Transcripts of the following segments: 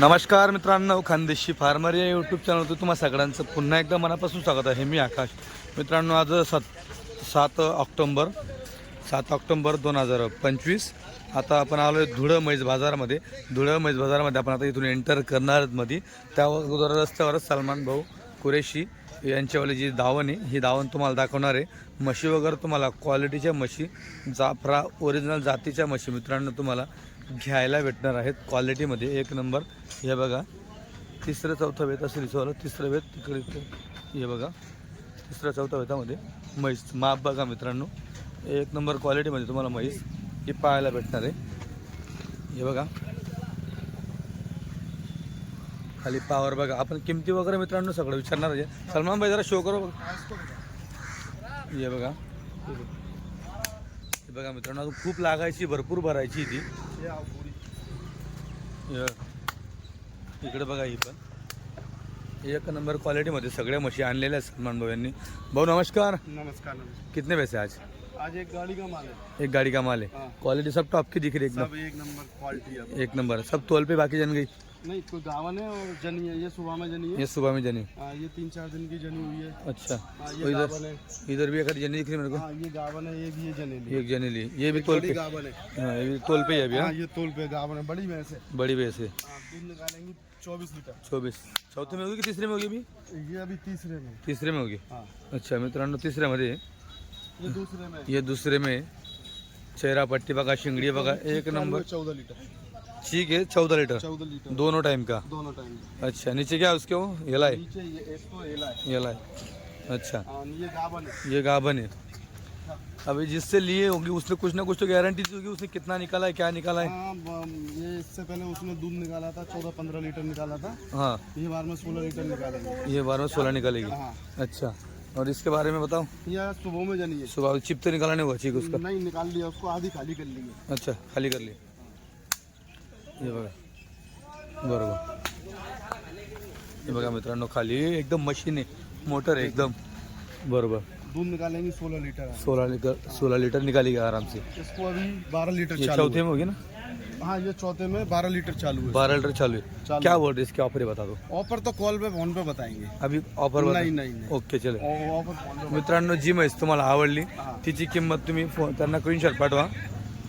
नमस्कार मित्रांनो खानदेशी फार्मर या यूट्यूब चॅनलवर तुम्हा सगळ्यांचं पुन्हा एकदा मनापासून स्वागत आहे. मी आकाश. मित्रांनो आज सात सात ऑक्टोंबर सात ऑक्टोंबर दोन हजार पंचवीस. आता आपण आलो आहे धुळं मैज बाजारामध्ये. धुळं मैज बाजारामध्ये आपण आता इथून एंटर करणार आहोत मध्ये त्या अगोदर रस्त्यावरच सलमान भाऊ कुरेशी यांच्यावाली जी दावण आहे ही दावण तुम्हाला दाखवणार आहे. म्हशी वगैरे तुम्हाला क्वालिटीच्या म्हशी जाफरा ओरिजिनल जातीच्या म्हशी मित्रांनो तुम्हाला घ्यायला भेटणार आहेत क्वालिटीमध्ये. एक नंबर. हे बघा. तिसरं चौथं वेत असेल इथं तिसरं वेत तिकडे हे बघा. तिसऱ्या चौथ्या वेतामध्ये म्हैस. माप बघा मित्रांनो. एक नंबर क्वालिटीमध्ये तुम्हाला म्हैस ही पाहायला भेटणार आहे. हे बघा. खाली पावर बघा. आपण किमती वगैरे मित्रांनो सगळं विचारणार आहे. सलमान भाई जरा शो करू बघा. हे बघा. बघा मित्रांनो अजून खूप लागायची भरपूर भरायची ती. इकडे बघा ही पण. एक नंबर क्वालिटीमध्ये सगळ्या म्हशी आणलेल्या आहेत सलमान भाऊ यांनी. भाऊ नमस्कार. नमस्कार कितने पैसे आज? आज एक गाड़ी का माल है एक गाड़ी का माल है हाँ। क्वालिटी सब टॉप की दिख रही है एक नंबर क्वालिटी एक नंबर. सब तोल पे बाकी जन गई. नहीं कोई गावन है और जनी है ये सुबह में जनी है। ये सुबह में जनी। हाँ ये तीन चार दिन की जनी हुई है। अच्छा। हाँ तो ये गावन इधर है। इधर भी अगर जनी दिख रही मेरे को? हाँ ये गावन है ये भी ये जनेली। एक जनी ली ये भी तोल पे गावन है। हाँ ये भी तोल पे है अभी हाँ? हाँ ये तोल पे गावन है बड़ी भैंस है। बड़ी भैंस है। हाँ दूध निकालेंगे चौबीस लीटर। चौबीस। चौथे में होगी कि तीसरे में होगी अभी? ये अभी तीसरे में। तिसरे में होगी। हाँ। अच्छा मित्रांनो तिसऱ्यामध्ये आहे. ये दूसरे में। ये दुसरे में. चेहरा पट्टी बघा शिंगडी बघा एक नंबर। चौदह लीटर। ठीक है चौदह लीटर। चौदह लीटर। दोनों टाइम का? दोनों टाइम का। अच्छा नीचे क्या है उसके वो? येला है नीचे ये इसको एला है है अच्छा। हाँ ये गावन है। ये गाभन है। अभी जिससे लिए होगी उसने कुछ ना कुछ तो गारंटी दी होगी उसने कितना निकाला है क्या निकाला है? हाँ ये इससे पहले उसने दूध निकाला था चौदह पंद्रह लीटर निकाला था। हाँ। ये बार में सोलह लीटर निकालेंगे ये बार में सोलह निकालेगी? हाँ। अच्छा। और इसके बारे में बताओ। यह सुबह में जनी है। सुबह चिप तो निकाला हुआ ठीक उसका? नहीं निकाल लिया उसको आधी खाली कर ली अच्छा खाली कर लिए हे बघा. बरोबर. हे बघा मित्रांनो खाली एकदम मशीन आहे. मोटर आहे एकदम. बरोबर. दूध निकालेंगे सोलह लीटर है। सोलह लीटर सोलह लीटर निकालेगी आराम से इसको अभी बारह लीटर ये चालू चौथे में होगी ना? है। हाँ ये चौथे में बारह लीटर चालू है. बारह लीटर चालू है. चालू क्या बोल रहे इसके ऑफर है बता दो. ऑफर तो कॉल पे फोन पे बताएंगे. अभी ऑफर बता नहीं नहीं नहीं. ओके चले. ऑ- ऑफर फोन पे मित्रांनो जी म्हैस तुम्हाला आवडली. तिची किंमत तुम्ही फोन त्यांना स्क्रीनशॉट पाठवा.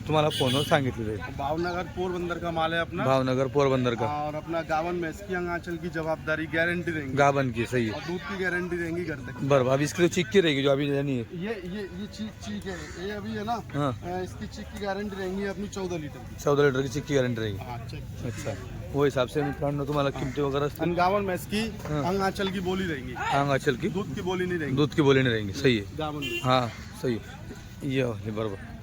तुम्हाला फोनवर सांगितली जाईल भावनगर पोरबंदर का माल है अपना? भावनगर पोरबंदर का? और अपना गावन में इसकी अंगाचल की जवाबदारी गारंटी रहेंगी। गाबन की सही है। और दूध की गारंटी रहेंगी घर तक। बरोबर अब इसके लिए चिक्की रहेगी जो अभी यानी है। ये ये ये चीक चीक है। ये अभी है ना हाँ। अ, इसकी चीक की गारंटी रहेंगी अपनी चौदह लीटर की। चौदह लीटर की चिक्की गारंटी रहेगी। हाँ चेक अच्छा। वो हिसाब से मित्रांनो तुम्हाला किमती वगैरे असतील। अनगावन में इसकी हाँ। अंगाचल की बोली रहेंगी। अंग अचल की? दूध की बोली नहीं रहेगी। दूध की बोली नहीं रहेंगी। सही है। गावन में। हाँ सही है। ये वाली बरोबर।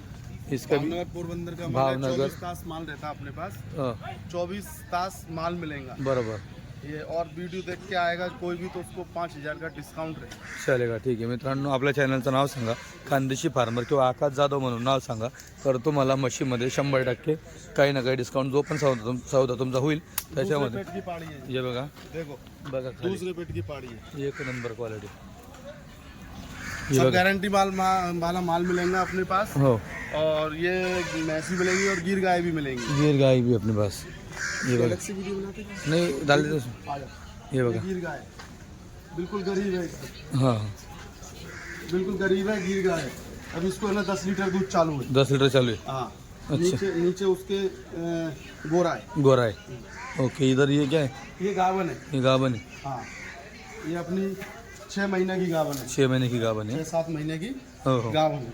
इसका भी भावनगर पोरबंदर का भावनगर। चौबीस तास माल रहता है अपने पास। हाँ, चौबीस तास माल मिलेगा। बरोबर। ये और वीडियो देख के आएगा कोई भी तो उसको पाँच हजार का डिस्काउंट रहेगा चालेल ठीक आहे मित्रांनो आपल्या चॅनलचं नाव सांगा. खानदेशी फार्मर किंवा आकाश जाधव म्हणून नाव सांगा. तर तुम्हाला म्हशीमध्ये शंभर टक्के. काही ना काही डिस्काउंट जो पण सौदा तुम सौदा तुमचा होईल दूसरे त्याच्यामध्ये. पेट की पाड़ी है हे बघा. देखो बघा खाली. दूसरे पेट की पाड़ी है एक नंबर क्वालिटी हे सब गारंटी माल वाला माल मिलेगा अपने पास। हो। और ये मैसी मिलेंगी और गिर गाय भी मिलेंगी। गिर गाय भी अपने पास। ये बघा गैलेक्सी वीडियो बनाते हैं? नाही डाल देतो ये गिर गाय। बिल्कुल गरीब है। हाँ। बिल्कुल गरीब है गिर गाय। अब इसको है ना दस लीटर दूध चालू है। दस लीटर चालू हाँ? अच्छा। नीचे नीचे उसके गोरा है। है गोरा है। ओके इधर ये क्या है? ये गावन है। ये गाबन है। हाँ। ये अपनी छः महीने की गावन है। छः महीने की गाबन है। सात महीने की हो हो। गावन है।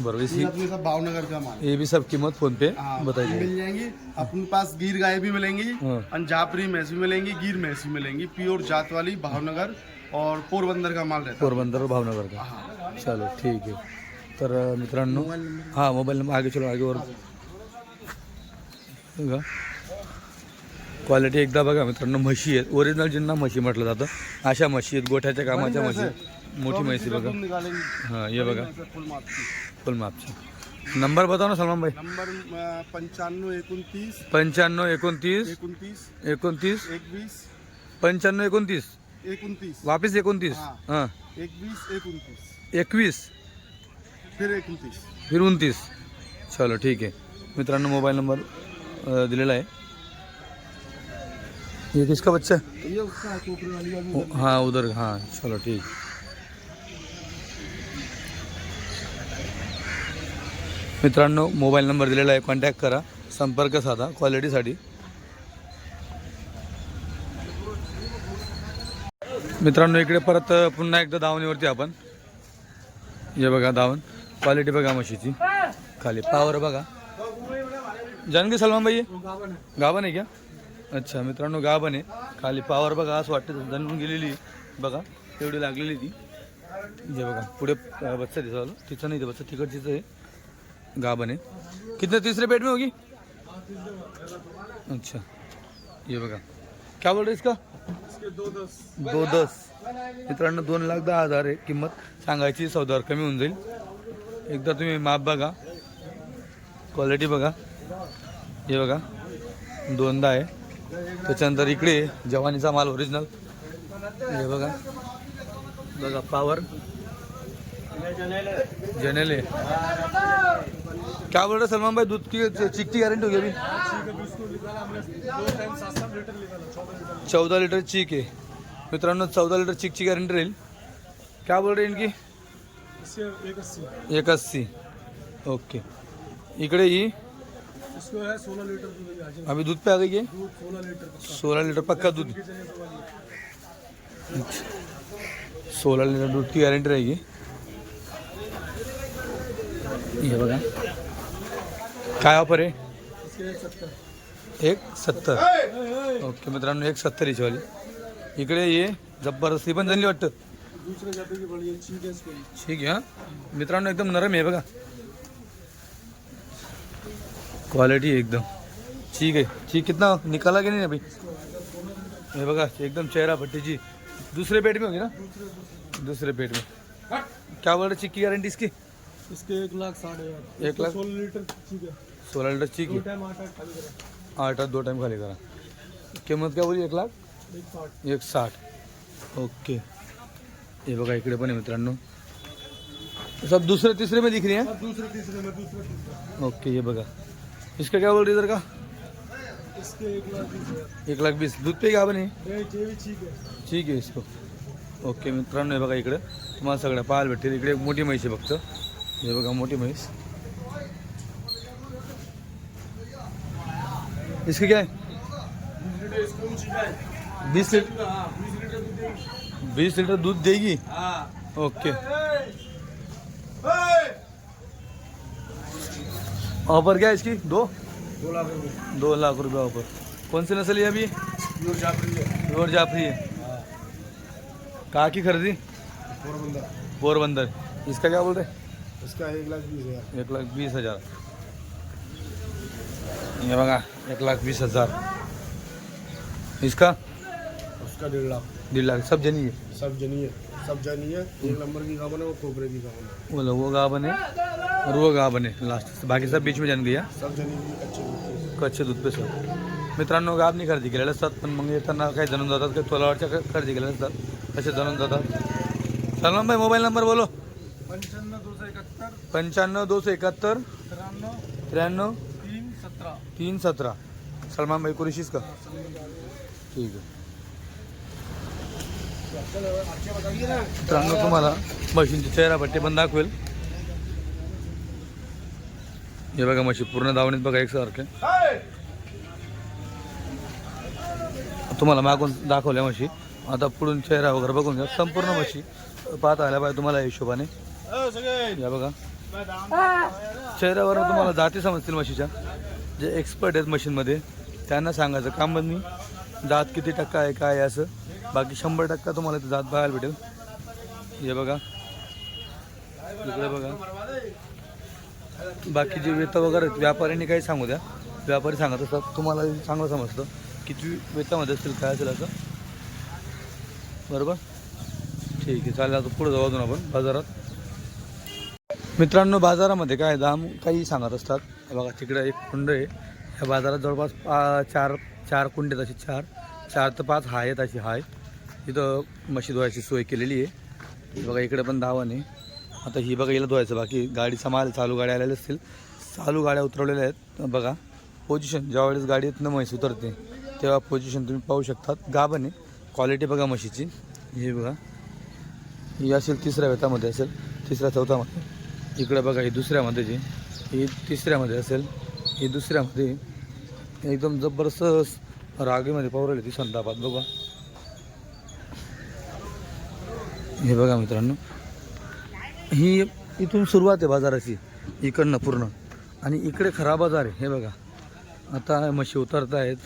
बरोबर सब भावनगर का माल ये भी सब कीमत फ़ोन पे हाँ, बताई जाएगी। मिल जाएँगी। अपने पास गिर गाय भी मिलेंगी हाँ। अंजापरी भैंस भी मिलेंगी गिर भैंस भी मिलेंगी। प्योर जात वाली भावनगर और पोरबंदर का माल रहता पोरबंदर और भावनगर का। हाँ। चलो ठीक है। तर मित्रांनो नंबर। मोबाईल नंबर आगे चलो आगे और क्वालिटी एकदा बघा मित्रांनो म्हशी आहेत. ओरिजिनल ज्यांना म्हशी म्हटलं जातं. अशा म्हशी आहेत गोठ्याच्या कामाच्या म्हशी. मोठी म्हशी बघा. हां ये बघा. है फुल मापची नंबर बताओ ना सलमान भाई. नंबर पंचानवे एकोणतीस. पंच्याण्णव एकोणतीस. एकोणतीस. एकोणतीस. एकवीस. पंच्याण्णव एकोणतीस. एकोणतीस. वापिस एकोणतीस. हां. हां. एकवीस एकोणतीस. एकवीस. फिर एकोणतीस. फिर उनतीस. चलो ठीक आहे. मित्रांनो मोबाईल नंबर दिलेला आहे. ये किसका बच्चा है? तो ये उसका है, उधर हाँ चलो ठीक। मित्रांनो मोबाईल नंबर दिलेला आहे कॉन्टॅक्ट करा संपर्क साधा क्वालिटीसाठी मित्रांनो इकडे परत पुन्हा एकदा दावणीवरती आपण. हे बघा दावण क्वालिटी बघा म्हशीची. खाली. पावर बघा. जानकी सलमान भाई? गाभण आहे. क्या अच्छा मित्रांनो गाभण आहे. खाली पावर बघा असं वाटतं जणून गेलेली बघा तेवढी लागलेली ती. जे बघा पुढे बच्चा दिसावलं तिचं नाही ते बच्चा तिकडचीच आहे. गाभण आहे. कितने तीसरे पेट में होगी? अच्छा. ये बघा. क्या बोल रहे इसका? दो दस. मित्रांनो दोन लाख दहा हजार आहे किंमत. सांगायची सौदावर कमी होऊन जाईल. एकदा तुम्ही माप बघा. क्वालिटी बघा. हे बघा. दोनदा आहे. त्याच्यानंतर इकडे जवानीचा माल ओरिजिनल हे बघा. बघा पावर जनेले. क्या बोल रहे सलमान भाई दूध की चिक की गारंटी होगी अभी. चौदा लिटर चीक आहे. मित्रांनो चौदा लिटर चिकची गॅरंटी राहील. क्या बोल रहे इनकी एक अस्सी. ओके. इकडे ही इसको है सोलह लीटर दूध है, अभी दूध पे आ गई है सोलह लीटर पक्का। सोलह लीटर पक्का दूध। सोलह लीटर दूध की गॅरंटी रहेगी। ये बघा। काय ऑफर आहे? एक सत्तर। ओके मित्रांनो एक सत्तर वाली. इकडे ये जबरदस्ती पण झाली वाटतं. ठीक आहे हा. मित्रांनो एकदम नरम आहे बघा. क्वालिटी एकदम। ठीक आहे ठीक कितना निकाला की नाही अभी? हे बघा एकदम चेहरा पट्टीची दूसरे पेट में होगी ना? दूसरे पेट में। क्या बोल रहे चिक्की गारंटी इसकी? इसके एक लाख हजार एक लाख? सोलह लीटर है। सोलह लीटर चिक आठ आठ दो टाइम खाली करा। किंमत काय बोली एक लाख? एक साठ। ओके। हे बघा इकडे पण आहे मित्रांनो। सब दूसरे तीसरे में दिख रही है? दूसरे तीसरे में दूसरे ओके ये बघा। इसका क्या बोल रही इधर का? इसके एक लाख बीस दूध पे गाभण आहे ये ये भी ठीक है आहे इसको। ओके मित्रांनो हे बघा इकडे. तुम्हाला सगळं पाहायला भेटतील. इकडे एक मोठी म्हैस आहे फक्त हे बघा मोठी म्हैस. इसकी क्या? है बीस लीटर बीस लीटर दूध देगी? ओके. ऑफ़र क्या है इसकी? दो? दो लाख रुपये दो लाख रुपये ऑफ़र। कौन सी नस्ल है अभी? प्योर जाफरी है। प्योर जाफरी है। कहाँ की खरीदी? पोरबंदर। पोरबंदर। इसका क्या बोल रहे इसका एक लाख बीस हज़ार। एक लाख बीस हज़ार। ये बघा एक लाख बीस हज़ार। इसका? उसका डेढ़ लाख। डेढ़ लाख। सब जनी है? सब जनी है। सब जनी है। एक नंबर की गावन है वो कोबरे की गावन है। बोलो वो गा बने और वो गा बने लास्ट बाकी सब बीच में जन गया। सब जनी अच्छी है कच्चे दूध पे सर मित्रांनो गाब नाही खरेदी केलेले असतात पण मग येताना काही जणून जातात काही तोलावरच्या खरेदी केलेले असतात असे जणून जातात सलमान भाई मोबाईल नंबर बोलो। पंचानवे दो सौ इकहत्तर। पंच्याण्णव दोनशे एकाहत्तर तिरानवे त्र्याण्णव तीन सत्रह। तीन सतरा सलमान भाई कुरेशीच का ठीक आहे मित्रांनो तुम्हाला म्हशींची चेहरा पट्टी पण दाखवेल. हे बघा म्हशी पूर्ण दावणीत बघा एकसारखे. तुम्हाला मागून दाखवल्या म्हशी. आता पुढून चेहरा वगैरे बघून घ्या. संपूर्ण म्हशी पाहता आल्या पाहिजे तुम्हाला हिशोबाने. या बघा. चेहऱ्यावर तुम्हाला जाती समजतील म्हशीच्या. जे एक्सपर्ट आहेत मशीनमध्ये त्यांना सांगायचं काम बंद जात दात किती टक्का आहे काय असं. बाकी शंभर टक्का तुम्हाला इथे जात बघायला भेटेल. हे बघा. इकडे बघा. बाकी जे वेता वगैरे आहेत, व्यापाऱ्यांनी काही सांगू द्या. व्यापारी सांगत असतात. तुम्हाला चांगलं समजतं. किती वेतामध्ये असेल काय असेल असं. बरोबर? ठीक आहे चालेल. आता पुढे जाऊ अजून आपण बाजारात. मित्रांनो बाजारामध्ये काय दाम काही सांगत असतात. हे बघा तिकडे एक कुंड आहे. या बाजारात जवळपास पा चार चार कुंडे आहेत चार. चार तर पाच हाय आहेत अशी हाय. इथं म्हशी धुवायची सोय केलेली आहे. बघा इकडे पण दावण आहे. आता ही बघा हिला धुवायचं. बाकी गाडीचा माल चालू गाड्या आलेल्या असतील. चालू गाड्या उतरवलेल्या आहेत. बघा पोझिशन ज्यावेळेस गाडीतनं म्हैस उतरते तेव्हा पोझिशन तुम्ही पाहू शकतात. गाभण आहे. क्वालिटी बघा म्हशीची हे बघा. ही असेल तिसऱ्या वेतामध्ये असेल. तिसऱ्या चौथामध्ये. इकडं बघा ही दुसऱ्यामध्ये जी. ही तिसऱ्यामध्ये असेल. ही दुसऱ्यामध्ये. एकदम जबरदस्त रागीमध्ये पाहू ती संतापात बघा. हे बघा मित्रांनो ही इथून सुरुवात आहे बाजाराची इकडनं पूर्ण. आणि इकडे खरा बाजार आहे हे बघा. आता म्हशी उतरत आहेत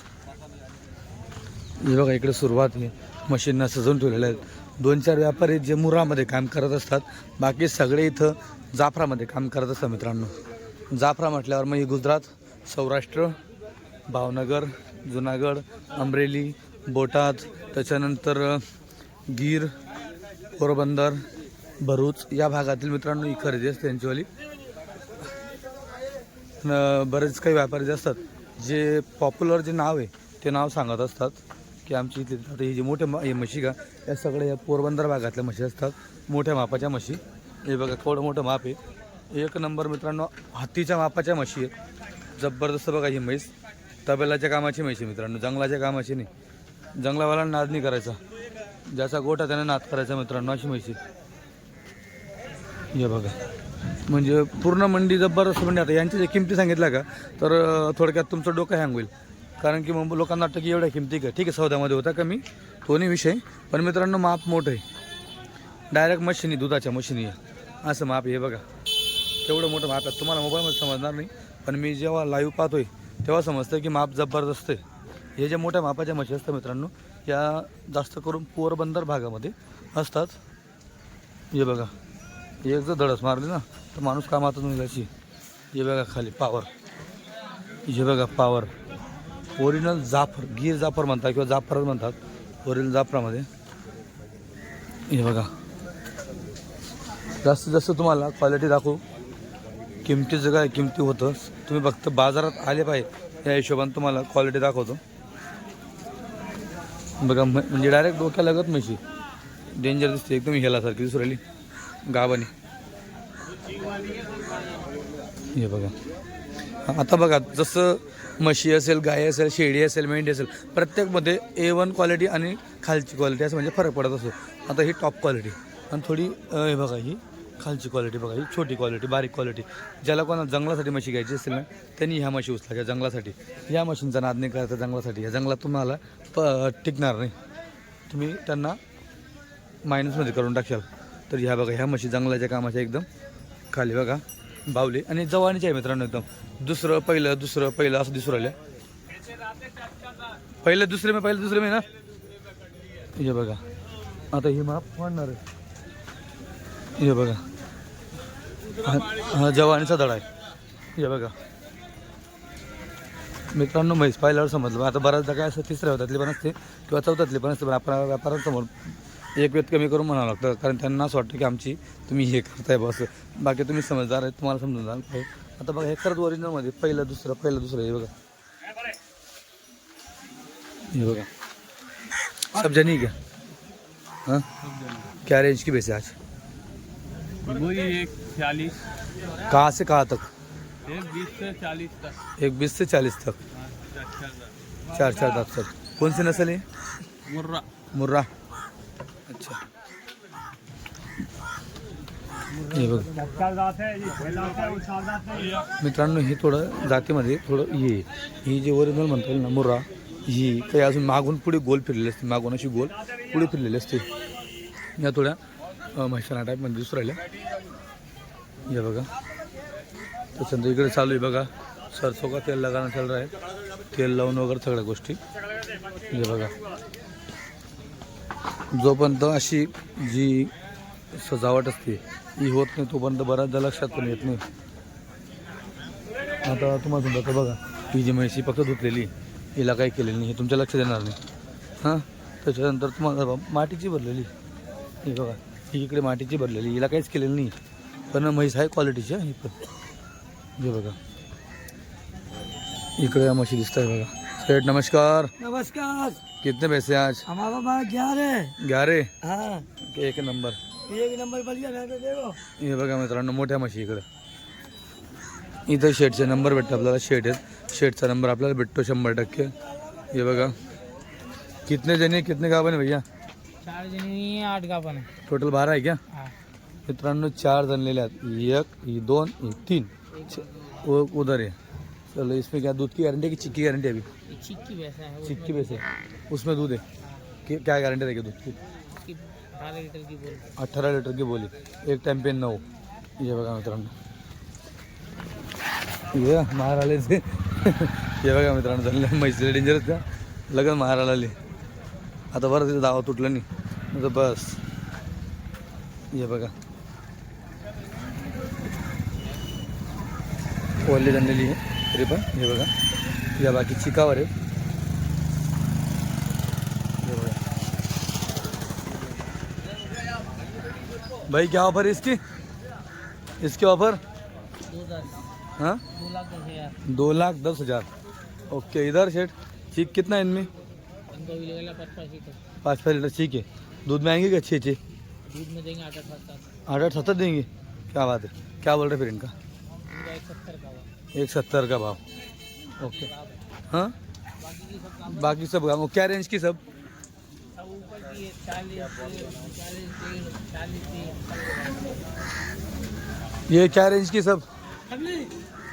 हे बघा इकडे सुरुवात आहे. मशीनना सजवून ठेवलेल्या आहेत. दोन चार व्यापारी जे मुरामध्ये काम करत असतात. बाकी सगळे इथं जाफरामध्ये काम करत असतात मित्रांनो. जाफरा म्हटल्यावर मग ही गुजरात सौराष्ट्र भावनगर जुनागड अमरेली बोटाद त्याच्यानंतर गीर पोरबंदर भरूच या भागातील मित्रांनो ही खरेदी असते त्यांचीवाली न- बरेच काही व्यापारी जे असतात जे पॉप्युलर जे नाव आहे ते नाव सांगत असतात की आमची इथली आता हे जे मोठे म- हे म्हशी का या सगळ्या या पोरबंदर भागातल्या म्हशी असतात मोठ्या मापाच्या म्हशी. हे बघा केवढं मोठं माप आहे. एक नंबर मित्रांनो हत्तीच्या मापाच्या म्हशी आहेत. जबरदस्त बघा ही म्हैस. तबेलाच्या कामाची माहिती आहे मित्रांनो जंगलाच्या कामाची नाही. जंगलावाला नाद नाही करायचा. ज्याचा गोठा त्याने नाद करायचा मित्रांनो अशी म्हैसी हे बघा. म्हणजे पूर्ण मंडी जबरदस्त मंडी म्हणजे आता यांच्या ज्या किमती सांगितल्या का तर थोडक्यात तुमचं डोकं हँग होईल. कारण की मग लोकांना वाटतं की एवढ्या किमती का? ठीक आहे सौद्यामध्ये होता कमी तो नाही विषय. पण मित्रांनो माप मोठं आहे. डायरेक्ट मशिनी दुधाच्या मशिनी आहे. असं माप हे बघा. तेवढं मोठं माप आहे. तुम्हाला मोबाईलमध्ये समजणार नाही पण मी जेव्हा लाईव्ह पाहतोय तेव्हा समजतं की माप जबरदस्त आहे. हे जे मोठ्या मापाच्या म्हशी असतात मित्रांनो या जास्त करून पोरबंदर भागामध्ये असतात. हे बघा एक जर धडस मारली ना तर माणूस कामातून निघायची हे बघा खाली पावर हे बघा पावर ओरिजिनल जाफर गीर जाफर म्हणतात किंवा जाफरच म्हणतात ओरिजिनल जाफरामध्ये. हे बघा. जास्तीत जास्त तुम्हाला क्वालिटी दाखवू. किमतीचं काय किमती होतं तुम्ही फक्त बाजारात आले पाहिजे. या हिशोबाने तुम्हाला क्वालिटी दाखवतो. बघा म्हणजे डायरेक्ट डोक्या लागत म्हशी डेंजर दिसते एकदम हेलासारखी दुसऱ्याली गावाने हे बघा. आता बघा जसं म्हशी असेल गाय असेल शेळी असेल मेंढी असेल प्रत्येकमध्ये ए वन क्वालिटी आणि खालची क्वालिटी असं म्हणजे फरक पडत असतो. आता ही टॉप क्वालिटी आणि थोडी हे बघा ही. खालची क्वालिटी बघा ही छोटी क्वालिटी बारीक क्वालिटी ज्याला कोणाला जंगलासाठी म्हशी घ्यायची असेल ना त्यांनी ह्या म्हशी उचलायच्या जंगलासाठी. या मशीनचा नाद नाही करायचा जंगलासाठी. या जंगलात तुम्हाला प टिकणार नाही. तुम्ही त्यांना मायनसमध्ये करून टाकशाल. तर ह्या बघा ह्या म्हशी जंगलाच्या कामाच्या एकदम खाली बघा बावली. आणि जवानीचे आहे मित्रांनो एकदम. दुसरं पहिलं दुसरं पहिलं असं दिसून राहिलं. पहिलं दुसरे मी पहिलं दुसरे मी ना? हे बघा. आता ही माप वाढणार आहे. हे बघा. हा जवानीचा दडा आहे. हे बघा. मित्रांनो म्हैस पाहिल्यावर समजलं. आता बऱ्याचदा काय असं तिसऱ्या होतातली पण असते किंवा चौथ्यातली पण असते पण आपण व्यापारासमोर एक व्यक्त कमी करून म्हणावं लागतं. कारण त्यांना असं वाटतं की आमची तुम्ही हे करताय बस बाकी तुम्ही समजदार आहे तुम्हाला समजून जाणार. काय आता बघा हे खरंच ओरिजिनलमध्ये पहिलं दुसरं पहिलं दुसरं हे बघा. ये बघा. सब जानी क्या हां? क्या रेंज की बेस आज? वही एक चालीस। कहाँ से कहाँ तक? एक बीस से चालीस तक। एक बीस से चालीस तक। चार चार दांत तक। कौन सी नस्ल है? मुर्रा। मुर्रा। अच्छा। हे बघ। मित्रांनो हे थोडं जातीमध्ये थोडं हे आहे. ही जी ओरिजिनल म्हणता येईल ना मुर्रा ही काही अजून मागून पुढे गोल फिरलेली असते. मागून अशी गोल पुढे फिरलेली असते. या थोड्या म्हैसाणा टाईप म्हणजे दिसून राहिल्या. हे बघा. त्याच्यानंतर इकडे चालू आहे बघा. सरसो का तेल लगाना चालू आहे. तेल लावून वगैरे सगळ्या गोष्टी. हे बघा. जोपर्यंत अशी जी सजावट असते ही होत नाही तोपर्यंत बऱ्याचदा लक्षात पण येत नाही. आता तुम्हाला समजा का बघा. ही जी म्हैशी फक्त धुतलेली हिला काही केलेली नाही हे तुमच्या लक्षात येणार नाही. हां? त्याच्यानंतर तुम्हाला मातीची भरलेली. ही बघा. ही इकडे मातीची भरलेली हिला काहीच केलेलं नाही. पण म्हैस आहे क्वालिटीची ही पण. हे बघा. इकडे म्हशी दिसत आहे बघा. सेठ नमस्कार. नमस्कार. कितने पैसे आज? हमारा बात ग्यारह. ग्यारह? हाँ. एक नंबर. एक नंबर बढ़िया रहते देखो हे बघा मित्रांनो मोठ्या म्हशी इकडं. इथं शेटचे नंबर भेटतो आपल्याला. शेट आहेत. शेटचा नंबर आपल्याला भेटतो शंभर टक्के. ये बघा. कितने जने कितने आहे भैया? चार जणी आठ का पण टोटल बारा आहे क्या हा. मित्रांनो चार जनलेले आहेत. एक ही दोन ही तीन. उधर है चलो इसमें क्या दूध की गारंटी है कि चिक्की गारंटी है अभी? चिक्की भैंस है चिक्की वैसे उसमें दूध है. कि- क्या गारंटी रहेगी दूध की? बारह लीटर की बोल. अठरा लिटर की बोली. एक टाइम पे नऊ हे बघा मित्रांनो. ये महाराले ते हे बघा मित्रांनो झाले म्हैसीला डेंजरच का लगन महाराला आले आता बरं तिथं दावा तुटलं नाही. बस हे बघा. ओली झालेली आहे तरी पण हे बघा. या बाकी चिकावर आहे हे बघा. भाई क्या ऑफ़र है इसकी? इसकी ऑफ़र हाँ? दो लाख दस हज़ार. ओके इधर सेठ चीक कितना है इनमें? लीटर पाँच पाँच लीटर चीक है. दूध में आएँगे क्या अच्छे अच्छे? दूध में देंगे आठ आठ सात सात। आठ आठ सत्तर देंगे? क्या बात है? क्या बोल रहे फिर इनका? एक सत्तर का का भाव। ओके। हाँ? बाकी सब काम बाकी सब? वो क्या रेंज की सब की ये क्या रेंज की सब?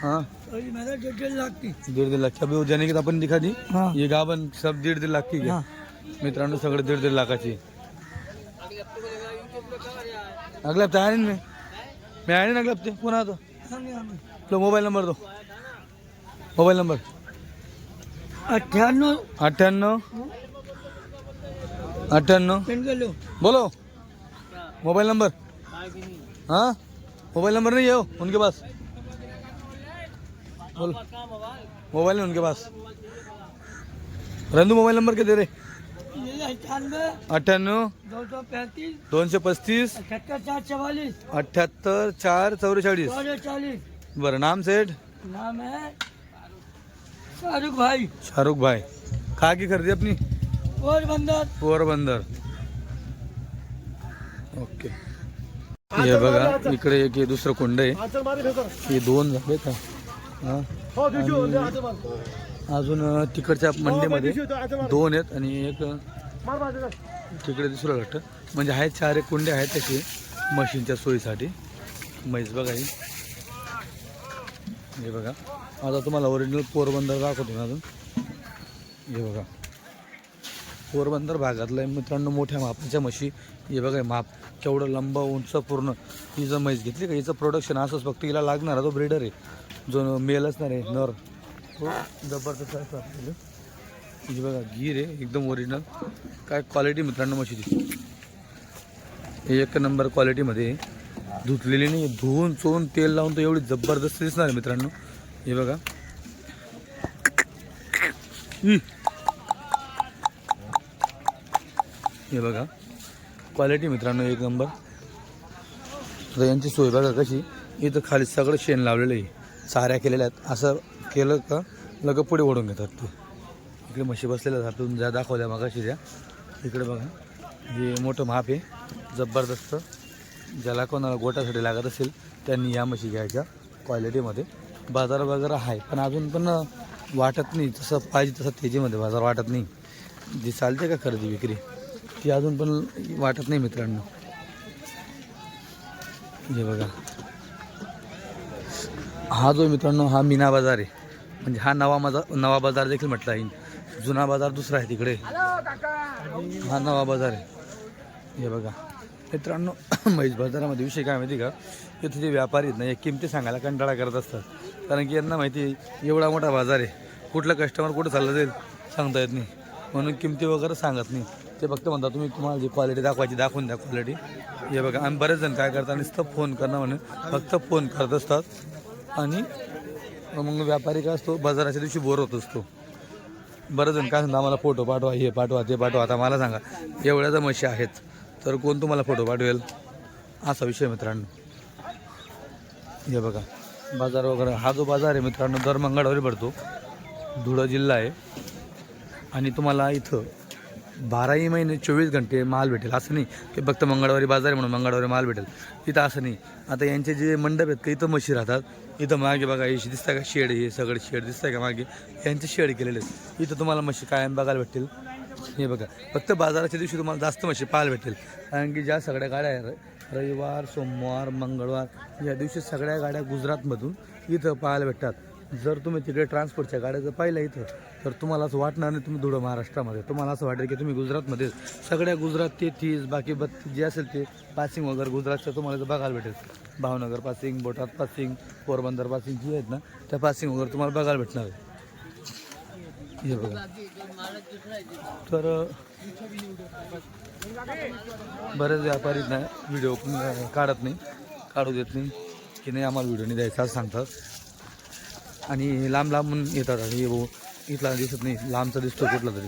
हाँ। डेढ़ डेढ़ लाख की। दीड दीड लाख अभी वो जाने की तो अपन दिखा दी। हाँ। ये गाभन सब दीड दीड लाख की हाँ। मित्रांनो सगळे दीड दीड लाखाची। अगले हफ्ते आहे ना मी। मी आहे ना अगले हफ्ते? पुन्हा आता। आपला मोबाईल नंबर दो। Mobile number. अट्ठानवे कर लो बोलो। Mobile number. हाँ? मोबाइल नंबर नहीं है वो उनके पास। बोलो। मोबाइल है उनके पास। रंदू मोबाइल नंबर क्या दे रहे? अट्ठानवे अठ्ठ्याण्णव दोनशे पस्तीस अठहत्तर चार चवालीस अठ्ठ्याहत्तर चार चौवेचाळीस. बरं नाम सेठ? नाम है शाहरुख भाई. शाहरुख भाई. कहा की खरेदी अपनी और बंदर. पोरबंदर ओके. हे बघा इकडे एक हे दुसरं कुंड आहे. हे दोन झाले का? हा. अजून तिकडच्या मंडीमध्ये दोन आहेत आणि एक तिकडे दुसरं वाटतं म्हणजे आहेत चार एक कुंडे आहेत त्याचे मशीनच्या सोयीसाठी. म्हैस बघा ही. हे बघा. आता तुम्हाला ओरिजिनल पोरबंदर दाखवतो ना अजून. हे बघा. पोरबंदर भागातलं आहे. मित्रांनो मोठ्या मापाच्या म्हशी. हे बघा माप केवढं लंब उंच पूर्ण. ही जर म्हैस घेतली का हिचं प्रोडक्शन असंच फक्त हिला लागणारा तो ब्रीडर आहे. जो मेल असणार आहे नर. तो जबरदस्त म्हणजे बघा गीर आहे एकदम ओरिजिनल काय क्वालिटी मित्रांनो म्हशीची हे एक नंबर क्वालिटीमध्ये धुतलेली नाही धुवून चोवून तेल लावून तर एवढी जबरदस्त दिसणार आहे मित्रांनो. हे बघा. हे बघा. क्वालिटी मित्रांनो एक नंबर आता यांची सोय बघा कशी. इथं खाली सगळं शेण लावलेलं आहे. चाऱ्या केलेल्या आहेत. असं केलं का लग पुढे ओढून घेतात ते. इकडे म्हशी बसलेल्या आहेत. आपण ज्या दाखवल्या मागाशी द्या. इकडे बघा. हे मोठं माप आहे. जबरदस्त. ज्याला कोणाला गोटासाठी लागत असेल त्यांनी या म्हशी घ्यायच्या क्वालिटीमध्ये. बाजार वगैरे आहे पण अजून पण वाटत नाही. तसं पाहिजे तसं तेजीमध्ये बाजार वाटत नाही. जी चालते का खरेदी विक्री ती अजून पण वाटत नाही मित्रांनो. हे बघा. हा जो मित्रांनो हा मीना बाजार आहे. म्हणजे हा नवा माझा नवा बाजार देखील म्हटला येईल. जुना बाजार दुसरा आहे तिकडे. हा नवा बाजार आहे. हे बघा. मित्रांनो म्हैस बाजारामध्ये विषय काय माहिती का? की जे व्यापारी आहेत ना हे किमती सांगायला कंटाळा करत असतात. कारण की यांना माहिती आहे, एवढा मोठा बाजार आहे. कुठलं कस्टमर कुठं चालला जाईल सांगता येत नाही. म्हणून किमती वगैरे सांगत नाही. ते फक्त म्हणतात तुम्ही तुम्हाला जी क्वालिटी दाखवायची दाखवून द्या क्वालिटी हे बघा. आणि बरेच जण काय करतात नुसतं फोन करणं म्हणून फक्त फोन करत असतात. आणि मग व्यापारी काय असतो बाजाराच्या दिवशी बोर होत असतो. बरं जण काय सांगता आम्हाला फोटो पाठवा हे पाठवा ते पाठवा. आता मला सांगा एवढ्या जर म्हशी आहेत तर कोण तुम्हाला फोटो पाठवेल? असा विषय मित्रांनो. हे बघा बाजार वगैरे हा जो बाजार आहे मित्रांनो दर मंगळवारी भरतो. धुळं जिल्हा आहे. आणि तुम्हाला इथं बाराही महिने चोवीस घंटे माल भेटेल. असं नाही की फक्त मंगळवारी बाजार आहे म्हणून मंगळवारी माल भेटेल. तिथं असं नाही. आता यांचे जे मंडप आहेत का इथं म्हशी राहतात. इथं मागे बघा हे दिसतं का शेड हे सगळं शेड दिसतंय का मागे? यांचे शेड केलेले आहेत. इथं तुम्हाला मशी कायम बघायला भेटतील. हे बघा फक्त बाजाराच्या दिवशी तुम्हाला जास्त मशी पाहायला भेटेल कारण की ज्या सगळ्या गाड्या आहेत रविवार सोमवार मंगळवार या दिवशी सगळ्या गाड्या गुजरातमधून इथं पाहायला भेटतात. जर तुम्ही तिकडे ट्रान्सपोर्टच्या गाड्या जर पाहिल्या इथं तर तुम्हाला असं वाटणार नाही तुम्ही धुळं महाराष्ट्रामध्ये. तुम्हाला असं वाटेल की तुम्ही गुजरातमध्ये सगळ्या गुजरात ते तीस बाकी बत्तीस जे असेल ते पासिंग वगैरे गुजरातच्या तुम्हाला इथं बघायला भेटेल. भावनगर पासिंग बोटात पासिंग पोरबंदर पासिंग जी आहेत ना त्या पासिंग वगैरे तुम्हाला बघायला भेटणार आहे. हे बघा. तर बरेच व्यापारी ना व्हिडिओ काढत नाही काढू देत नाही की नाही आम्हाला व्हिडिओ नाही द्यायचा असं सांगतात. आणि लांब लांबून येतात आणि हे भाऊ इथला दिसत नाही लांबचा दिसतो कुठला तरी.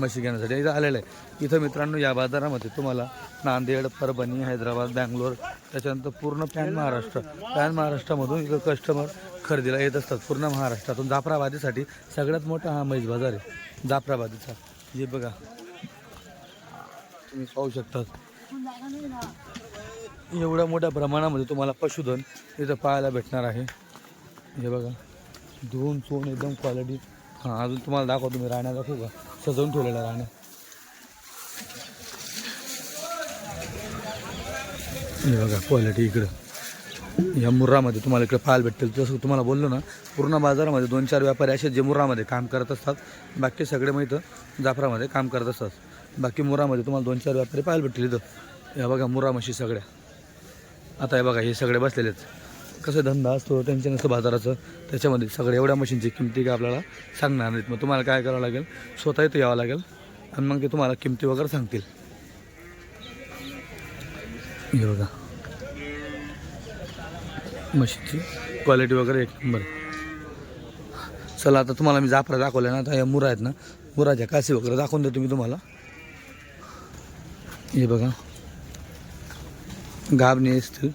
म्हशी घेण्यासाठी इथं आलेलं आहे. इथं मित्रांनो या बाजारामध्ये तुम्हाला नांदेड परभणी हैदराबाद बँगलोर त्याच्यानंतर पूर्ण पॅन महाराष्ट्र. पॅन महाराष्ट्रामधून इथं कस्टमर खरेदीला येत असतात. पूर्ण महाराष्ट्रातून जाफराबादीसाठी सगळ्यात मोठा हा म्हैस बाजार आहे. जाफराबादीचा. हे बघा. तुम्ही पाहू शकतात एवढ्या मोठ्या प्रमाणामध्ये तुम्हाला पशुधन इथं पाहायला भेटणार आहे. हे बघा. धुवून चोन एकदम क्वालिटी हां अजून तुम्हाला दाखवतो मी राहण्या दाखवू का सजवून ठेवलेलं राहणं. हे बघा क्वालिटी इकडं. या मुर्रामध्ये तुम्हाला इकडं पाहायला भेटतील. जसं तुम्हाला बोललो ना पूर्ण बाजारामध्ये दोन चार व्यापारी असे जे मुर्रामध्ये काम करत असतात. बाकी सगळे मग इथं जाफरामध्ये काम करत असतात. बाकी मुरामध्ये तुम्हाला दोन चार व्यापारी पाहायला भेटतील इथं. या बघा मुरा म्हशी सगळ्या. आता हे बघा हे सगळे बसलेले आहेत कसं धंदा असतो टेन्शन असतं बाजाराचं त्याच्यामध्ये सगळ्या एवढ्या मशीनची किमती काय आपल्याला सांगणार नाहीत. मग तुम्हाला काय करावं लागेल? स्वतः इथं यावं लागेल आणि मग ते तुम्हाला किमती वगैरे सांगतील. हे बघा. मशीनची क्वालिटी वगैरे एक नंबर चला आता तुम्हाला मी जाफरा दाखवल्या ना आता या मुरा आहेत ना मुराच्या कासी वगैरे दाखवून देतो मी तुम्हाला. हे बघा. गाबणी असतील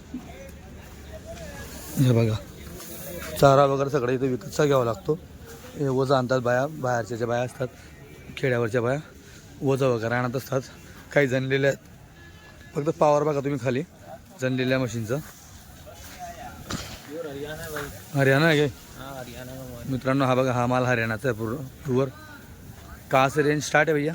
हे बघा. चारा वगैरे सगळं इथे विकतचा घ्यावा लागतो. हे वजं आणतात बाया बाहेरच्या ज्या बाया असतात खेड्यावरच्या बाया. वजं वगैरे आणत असतात. काही जणलेल्या आहेत. फक्त पावर बघा तुम्ही खाली. जणलेल्या मशीनचं हरियाणा आहे हरियाणा मित्रांनो हा बघा हा माल हरियाणाचा आहे पूर्ण प्युअर कहाँ से रेंज स्टार्ट आहे भैया?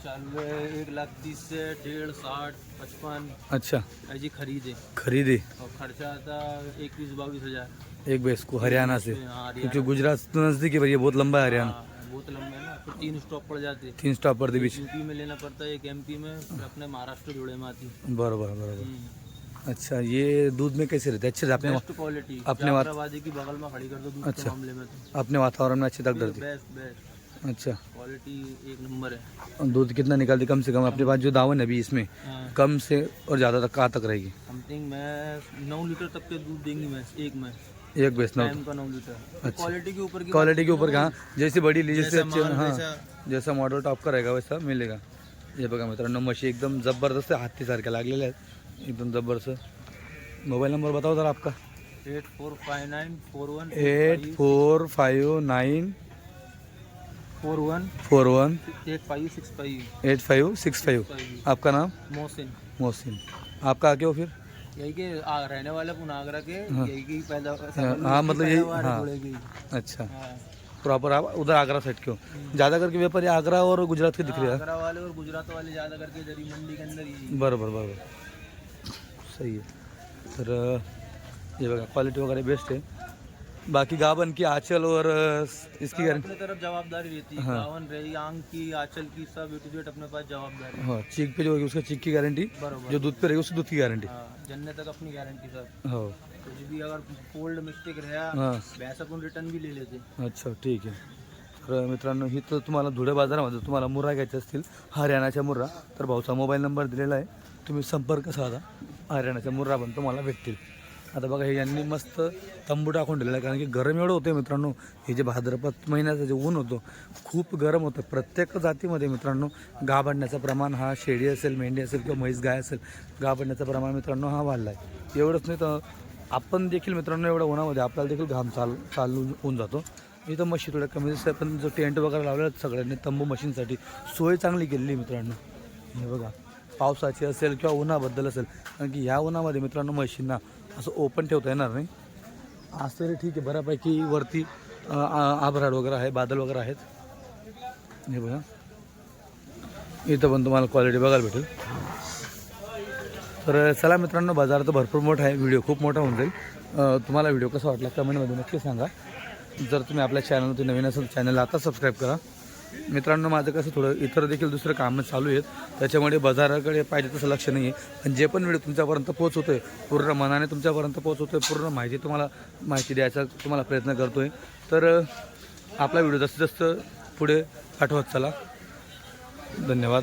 है एक लाख तीस से डेढ़ साठ पचपन। अच्छा। ऐसी खरीदे। खरीदे? और खर्चा आता इक्कीस बाईस हज़ार। एक भैंस को हरियाणा से। हाँ क्योंकि गुजरात तो नज़दीक है भैया बहुत लंबा है हरियाणा। हाँ, बहुत लंबा है ना फिर तीन स्टॉप पड़ जाते। हैं तीन स्टॉप पर बीच। यूपी में लेना पड़ता है एक एमपी में अपने महाराष्ट्र जोड़े में आती। बराबर बराबर। हम्म। अच्छा ये दूध में कैसे रहते अच्छे अपने क्वालिटी अपने की बगल में खड़ी कर दो दूध अच्छा। तो। अपने वातावरण में अच्छी तक डरती बेस्ट बेस्ट अच्छा। क्वालिटी एक नंबर है। और दूध कितना निकालती? कम से कम अपने पास जो दावन है अभी इसमें हाँ। कम से और ज़्यादा तक कहाँ तक रहेगी? समथिंग मैं नौ लीटर तक के दूध देंगी मैं एक में। एक भैंस नौ। टाइम का नौ लीटर। अच्छा। क्वालिटी के ऊपर क्वालिटी के ऊपर कहाँ जैसी बड़ी ली जैसे अच्छे हाँ। जैसा मॉडल टॉप का रहेगा वैसा मिलेगा। हे बघा मित्रांनो म्हशी एकदम ज़बरदस्त आहे हत्तीसारख्या लागलेल्या आहेत। एकदम ज़बरदस्त मोबाईल नंबर बताओ जरा आपका। Eight four five nine four one eight four five nine four one four one eight five six five eight five six five. आपका नाम? मोहसिन। मोहसिन। आपका आगे हो फिर? यही के रहने वाले आगरा के हाँ। यही की पैदा हाँ, मतलब यही- हाँ। अच्छा। हाँ। प्रॉपर आप उधर आगरा साइड के हो। ज़्यादा करके व्यापारी आगरा और गुजरात के दिख रहे हैं? आगरा वाले और गुजरात वाले ज़्यादा करके मंडी के अंदर ही बरोबर बरोबर। सही आहे तर हे बघा क्वालिटी वगैरह बेस्ट आहे बाकी गाबन की आंचल और इसकी गारंटी अपने तरफ जवाबदारी रहती है हाँ। गावन रही आंग की आंचल की सब ए टू जेड अपने पास जवाबदारी हाँ। चीक पे जो होगी उसका चीक की गारंटी जो दूध पे रहेगी उसकी दूध की गारंटी हाँ जन्ने तक अपनी गारंटी सर। हो। कुछ भी अगर फोल्ड मिस्टेक रहा हां। वैसा रिटर्न भी ले लेते। अच्छा ठीक आहे तर मित्रांनो ही तर तुम्हाला धुळे बाजारामध्ये तुम्हाला मुर्रा घ्यायचे असतील हरियाणाच्या मुर्रा. तर भाऊचा मोबाईल नंबर दिलेला आहे. तुम्ही संपर्क साधा हरियाणाच्या मुर्रा पण तुम्हाला भेटतील. आता बघा हे यांनी मस्त तंबू टाकून दिलेला आहे. कारण की गरम एवढं होतं मित्रांनो. हे जे भाद्रपद महिन्याचं जे ऊन होतं खूप गरम होतं. प्रत्येक जातीमध्ये मित्रांनो गाभाडण्याचं प्रमाण हा शेळी असेल मेंढी असेल किंवा म्हैस गाय असेल गाभाडण्याचं प्रमाण मित्रांनो हा वाढला आहे एवढंच नाही तर आपण देखील मित्रांनो एवढ्या उन्हामध्ये आपल्याला देखील घाम चाल चालू होऊन जातो. इथं मशी थोड्या कमी दिसतं पण जो टेंट वगैरे लावलेला सगळ्यांनी तंबू मशीनसाठी सोय चांगली केलेली मित्रांनो. हे बघा पावसाची असेल किंवा उन्हाबद्दल असेल कारण की ह्या उन्हामध्ये मित्रांनो मशीनना असं ओपन ठेवता येणार नाही. आज तरी ठीक आहे बऱ्यापैकी वरती आ- आभराड वगैरे आहे बादल वगैरे आहेत. हे बघा. इथं पण तुम्हाला क्वालिटी बघायला भेटेल. तर चला मित्रांनो बाजार तर भरपूर मोठा आहे. व्हिडिओ खूप मोठा होऊन जाईल. तुम्हाला व्हिडिओ कसा वाटला कमेंटमध्ये नक्की सांगा. जर तुम्ही आपल्या चॅनलवरती नवीन असेल चॅनलला आता सबस्क्राईब करा. मित्रांनो माझं कसं थोडं इतर देखील दुसरं कामं चालू आहेत. त्याच्यामुळे बाजाराकडे पाहिजे तसं लक्ष नाही आहे. पण जे पण व्हिडिओ तुमच्यापर्यंत पोहोचवतोय पूर्ण मनाने तुमच्यापर्यंत पोहोचवतोय पूर्ण माहिती तुम्हाला माहिती द्यायचा तुम्हाला प्रयत्न करतो आहे तर आपला व्हिडिओ जास्तीत जास्त पुढे पाठवत चला. धन्यवाद.